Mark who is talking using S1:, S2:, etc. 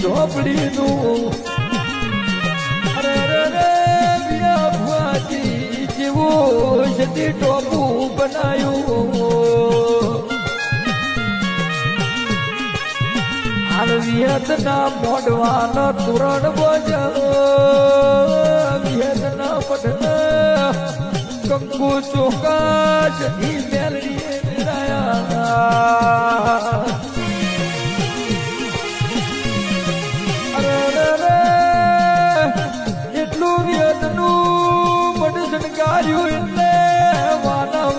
S1: ઝોપડીનું. અરે રે રે વિયા ભુવાજી જેવું સતી ટોપું બનાયું. વિયતના મોઢવાનો તુરણ બોજ. વિયતના પઠના કંકુ ચોકાશ કર્યું એટલે માનવ